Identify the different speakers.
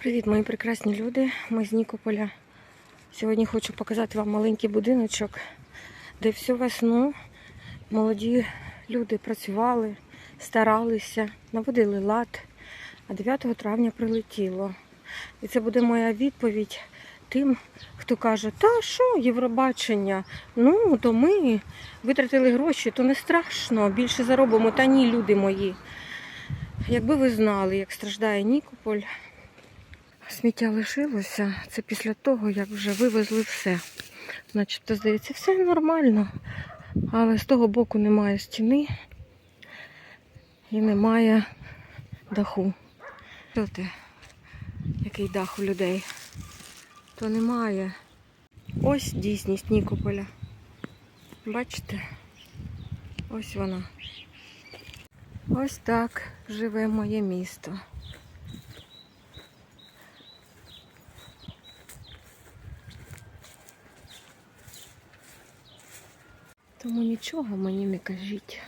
Speaker 1: Привіт, мої прекрасні люди. Ми з Нікополя. Сьогодні хочу показати вам маленький будиночок, де всю весну молоді люди працювали, старалися, наводили лад, а 9 травня прилетіло. І це буде моя відповідь тим, хто каже, та що, Євробачення, ну то ми витратили гроші, то не страшно, більше заробимо. Та ні, люди мої. Якби ви знали, як страждає Нікополь, Сміття лишилося. Це після того, як вже вивезли все. Начебто, здається, все нормально. Але з того боку немає стіни і немає даху. Що? Який дах у людей? То немає. Ось дійсність Нікополя. Бачите? Ось вона. Ось так живе моє місто. Тому нічого мені не кажіть.